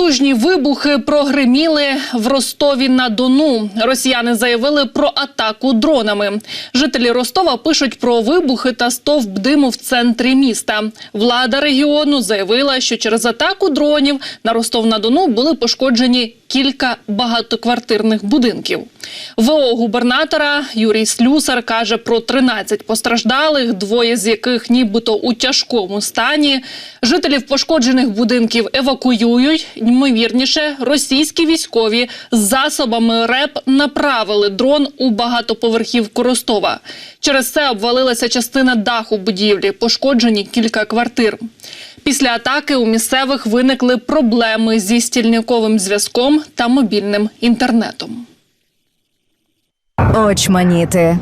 Потужні вибухи прогриміли в Ростові на Дону. Росіяни заявили про атаку дронами. Жителі Ростова пишуть про вибухи та стовп диму в центрі міста. Влада регіону заявила, що через атаку дронів на Ростов на Дону були пошкоджені кілька багатоквартирних будинків. ВО губернатора Юрій Слюсар каже про 13 постраждалих, двоє з яких нібито у тяжкому стані. Жителів пошкоджених будинків евакуюють. Ймовірніше, російські військові з засобами РЕП направили дрон у багатоповерхівку Ростова. Через це обвалилася частина даху будівлі, пошкоджені кілька квартир. Після атаки у місцевих виникли проблеми зі стільниковим зв'язком та мобільним інтернетом. Очманіти.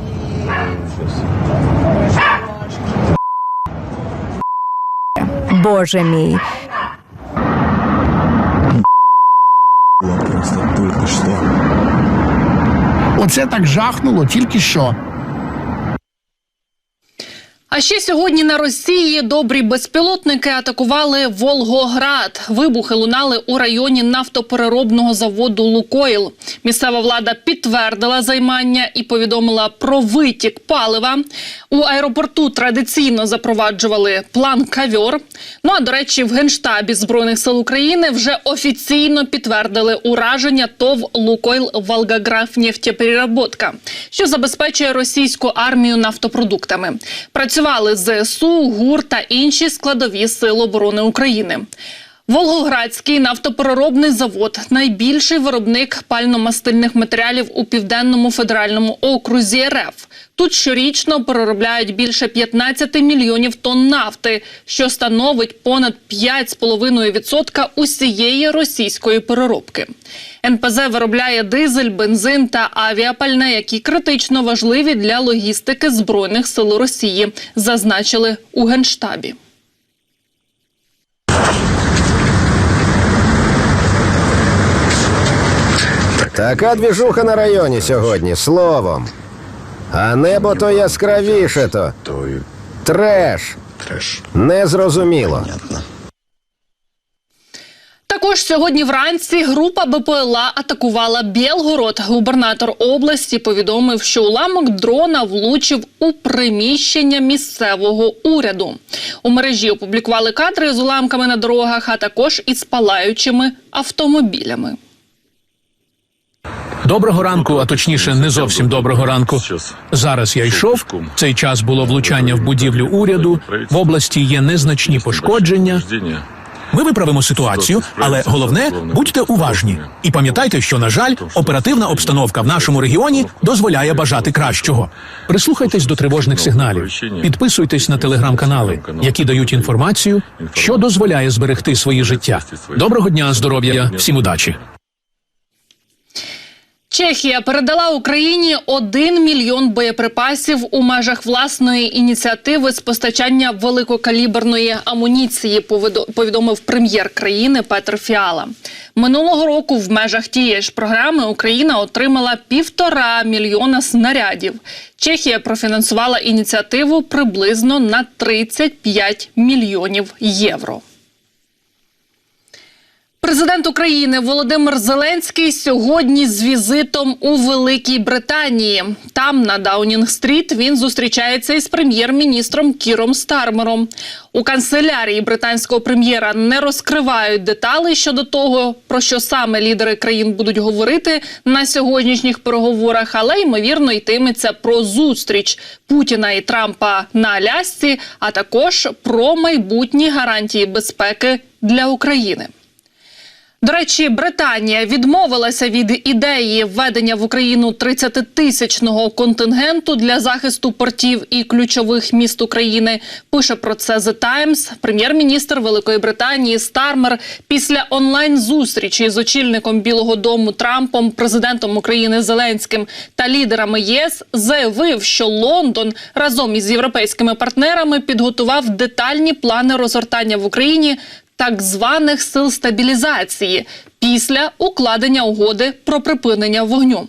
Боже мій, Просто. Оце так жахнуло тільки що. А ще сьогодні на Росії добрі безпілотники атакували Волгоград. Вибухи лунали у районі нафтопереробного заводу Лукойл. Місцева влада підтвердила займання і повідомила про витік палива. У аеропорту традиційно запроваджували план кавьор. Ну а до речі, в генштабі збройних сил України вже офіційно підтвердили ураження ТОВ Лукойл Волгограф нефтепереработка, що забезпечує російську армію нафтопродуктами. Працювали ЗСУ, ГУР та інші складові сил оборони України. Волгоградський нафтопереробний завод найбільший виробник пально-мастильних матеріалів у південному федеральному окрузі РФ. Тут щорічно переробляють більше 15 мільйонів тонн нафти, що становить понад 5,5% усієї російської переробки. НПЗ виробляє дизель, бензин та авіапальне, які критично важливі для логістики збройних сил Росії, зазначили у генштабі. Така двіжуха на районі сьогодні, словом. А небо то яскравіше то. Треш. Незрозуміло. Також сьогодні вранці група БПЛА атакувала Білгород. Губернатор області повідомив, що уламок дрона влучив у приміщення місцевого уряду. У мережі опублікували кадри з уламками на дорогах, а також із палаючими автомобілями. Доброго ранку, а точніше, не зовсім доброго ранку. Зараз я йшов. Цей час було влучання в будівлю уряду. В області є незначні пошкодження. Ми виправимо ситуацію, але головне будьте уважні і пам'ятайте, що на жаль, оперативна обстановка в нашому регіоні дозволяє бажати кращого. Прислухайтесь до тривожних сигналів, підписуйтесь на телеграм-канали, які дають інформацію, що дозволяє зберегти свої життя. Доброго дня, здоров'я, всім удачі. Чехія передала Україні 1 мільйон боєприпасів у межах власної ініціативи з постачання великокаліберної амуніції. повідо- Повідомив прем'єр країни Петр Фіала. Минулого року в межах тієї ж програми Україна отримала півтора мільйона снарядів. Чехія профінансувала ініціативу приблизно на 35 мільйонів євро. Президент України Володимир Зеленський сьогодні з візитом у Великій Британії. Там на Даунінг-стріт він зустрічається із прем'єр-міністром Кіром Стармером. У канцелярії британського прем'єра не розкривають деталей щодо того, про що саме лідери країн будуть говорити на сьогоднішніх переговорах, але ймовірно йтиметься про зустріч Путіна і Трампа на Алясці, а також про майбутні гарантії безпеки для України. До речі, Британія відмовилася від ідеї введення в Україну 30-тисячного контингенту для захисту портів і ключових міст України. Пише про це The Times. Прем'єр-міністр Великої Британії Стармер після онлайн-зустрічі з очільником Білого Дому Трампом, президентом України Зеленським та лідерами ЄС заявив, що Лондон разом із європейськими партнерами підготував детальні плани розгортання в Україні так званих сил стабілізації після укладення угоди про припинення вогню.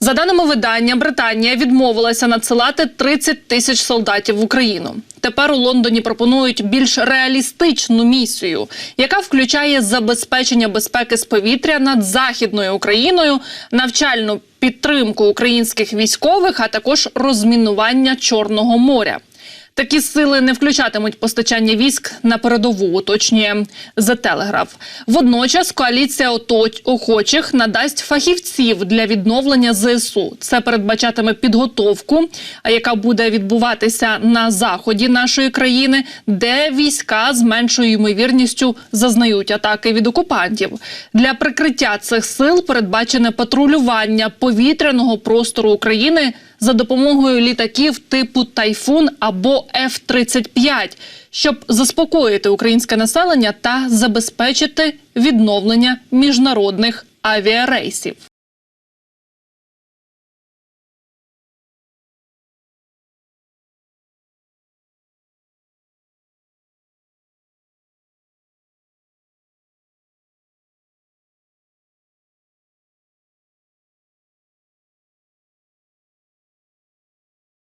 За даними видання, Британія відмовилася надсилати 30 тисяч солдатів в Україну. Тепер у Лондоні пропонують більш реалістичну місію, яка включає забезпечення безпеки з повітря над західною Україною, навчальну підтримку українських військових, а також розмінування Чорного моря. Такі сили не включатимуть постачання військ на передову, уточнює The Telegraph. Водночас коаліція охочих надасть фахівців для відновлення ЗСУ. Це передбачатиме підготовку, яка буде відбуватися на заході нашої країни, де війська з меншою ймовірністю зазнають атаки від окупантів. Для прикриття цих сил передбачене патрулювання повітряного простору України за допомогою літаків типу Тайфун або F-35, щоб заспокоїти українське населення та забезпечити відновлення міжнародних авіарейсів.